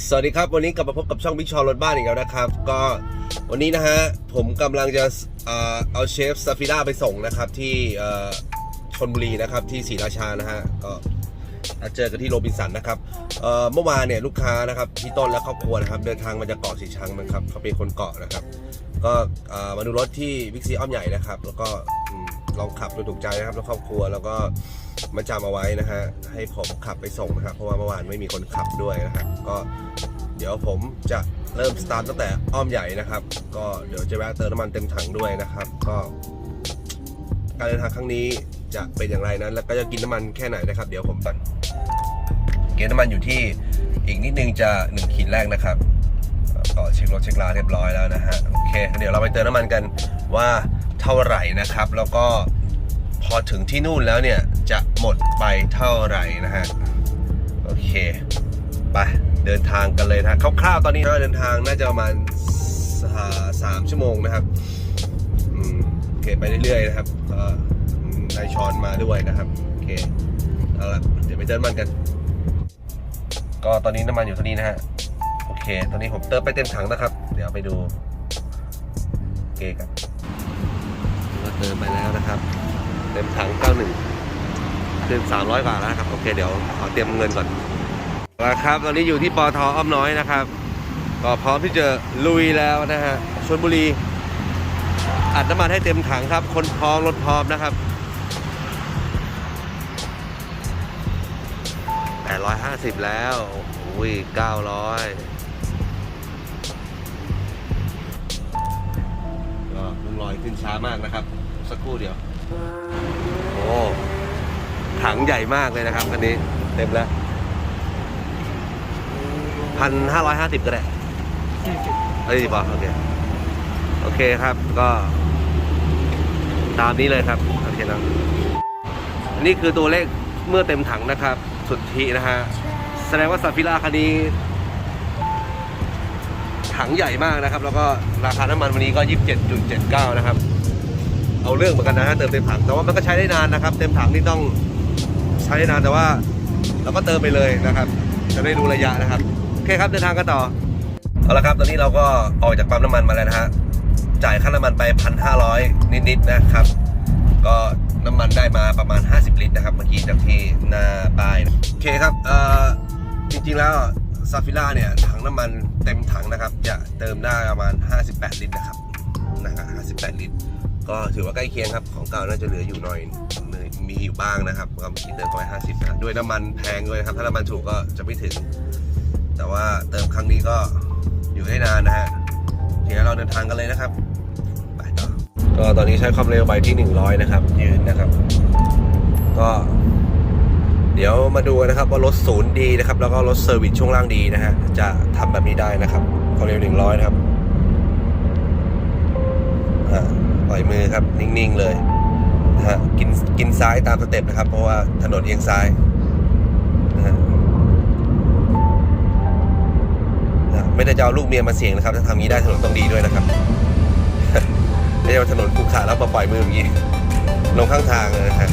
สวัสดีครับ วันนี้กลับมาพบกับช่องบิ๊กชอรถบ้านอีกแล้วนะครับ ก็วันนี้นะฮะ ผมกำลังจะเอาเชฟซาฟิล่าไปส่งนะครับ ที่ชนบุรีนะครับที่ศรีราชานะฮะก็เจอกันที่โรบินสันนะครับเมื่อวานเนี่ยลูกค้านะครับพี่ต้นและครอบครัวนะครับ เดินทางมาจากเกาะสีชังนะครับเขาเป็นคนเกาะนะครับ ก็มาดูรถที่บิ๊กซีอ้อมใหญ่นะครับ แล้วก็ ลองขับดูถูกใจนะครับแล้วครอบครัวแล้วก็มาจำเอาไว้นะฮะให้ผมขับไปส่งนะครับเพราะว่าเมื่อวานไม่มีคนขับด้วยนะครับก็เดี๋ยวผมจะเริ่มสตาร์ทตั้งแต่อ้อมใหญ่นะครับ ก็เดี๋ยวจะแวะเติมน้ำมันเต็มถังด้วยนะครับ ก็การเดินทางครั้งนี้จะเป็นอย่างไรนั้น แล้วก็จะกินน้ำมันแค่ไหนนะครับ เดี๋ยวผมตันเกณฑ์น้ำมันอยู่ที่อีกนิดนึงจะ1ขีดแรกนะครับก็เช็ครถเช็คลาเรียบร้อยแล้วนะฮะโอเคเดี๋ยวเราไปเติมน้ำมันกันว่า เท่าไหร่นะครับ แล้วก็พอถึงที่นู่นแล้วเนี่ย จะหมดไปเท่าไหร่นะฮะ โอเค ไป เดินทางกันเลยนะคร่าวๆตอนนี้เราเดินทางน่าจะประมาณสามชั่วโมงนะครับโอเคไปเรื่อยๆนะครับก็นายชอนมาด้วยนะครับ โอเคเอาละเดี๋ยวไปเติมมันกัน ก็ตอนนี้น้ำมันอยู่เท่านี้นะฮะ โอเค ตอนนี้ผมเติมไปเต็มถังนะครับ เดี๋ยวไปดู โอเคครับ เติมไปแล้วนะครับ เต็มถัง 91ขึ้น300 กว่าแล้วนะครับ โอเค เดี๋ยวขอเตรียมเงินก่อนแล้วครับ ตอนนี้อยู่ที่ปอทอ้อมน้อยนะครับ ก็พร้อมที่จะลุยแล้วนะฮะชลบุรี อัดน้ำมันให้เต็มถังครับ คนพร้อมรถพร้อมนะครับ850 แล้วโอ้ย900 ก็ลุงลอยขึ้นช้ามากนะครับ สักครู่เดียว โอ้ถังใหญ่มากเลยนะครับคันนี้เต็มแล้วพันห้าร้อยห้าสิบก็ได้เอ้ยบอโอเค โอเคครับก็ ตามนี้เลยครับโอเคนะอันนี้คือตัวเลขเมื่อเต็มถังนะครับ สุทธินะฮะ แสดงว่าซาฟิล่าคันนี้ ถังใหญ่มากนะครับ แล้วก็ราคาน้ำมันวันนี้ก็ 27.79 นะครับ เอาเรื่องเหมือนกันนะฮะเติมเต็มถังแต่ว่ามันก็ใช้ได้นานนะครับ เต็มถังนี่ต้องใช้ได้นานแต่ว่าเราก็เติมไปเลยนะครับ จะได้ดูระยะนะครับโอเคครับเดินทางกันต่อเอาละครับ ตอนนี้เราก็ออกจากปั๊มน้ำมันมาแล้วนะฮะจ่ายค่าน้ำมันไป1,500นิดๆนะครับ ก็น้ำมันได้มาประมาณ 50 ลิตรนะครับ เมื่อกี้จากที่หน้าป้ายนะโอเคครับเอ่อจริงๆแล้วซาฟิล่าเนี่ยถังน้ำมันเต็มถังนะครับ จะเติมได้ประมาณ 58 ลิตรนะครับนะครับ58 ลิตร ก็ถือว่าใกล้เคียงครับ ของเก่าน่าจะเหลืออยู่หน่อย มีอยู่บ้างนะครับก็เมื่อกี้เติมไป50นะด้วยน้ำมันแพงด้วยครับ ถ้าน้ำมันถูกก็จะไม่ถึง แต่ว่าเติมครั้งนี้ก็อยู่ได้นานนะฮะเดี๋ยวเราเดินทางกันเลยนะครับ ไปต่อ ก็ตอนนี้ใช้ความเร็วไปที่100นะครับ ยืนนะครับ ก็ เดี๋ยวมาดูนะครับว่ารถศูนย์ดีนะครับ แล้วก็รถเซอร์วิสช่วงล่างดีนะฮะ จะทำแบบนี้ได้นะครับ ความเร็ว100นะครับอ่าป ล่อยมือครับนิ่งๆเลยนะฮะกินกินซ้ายตามสเต็ปนะครับ เพราะว่าถนนเอียงซ้ายนะฮะนะไม่ได้จะเอาลูกเมียมาเสี่ยงนะครับถ้าทำนี้ได้ถนนต้องดีด้วยนะครับไม่ใช่ว่าถนนขรุขระแล้วมาปล่อยมืออย่างนี้ลงข้างทางเลยนะครั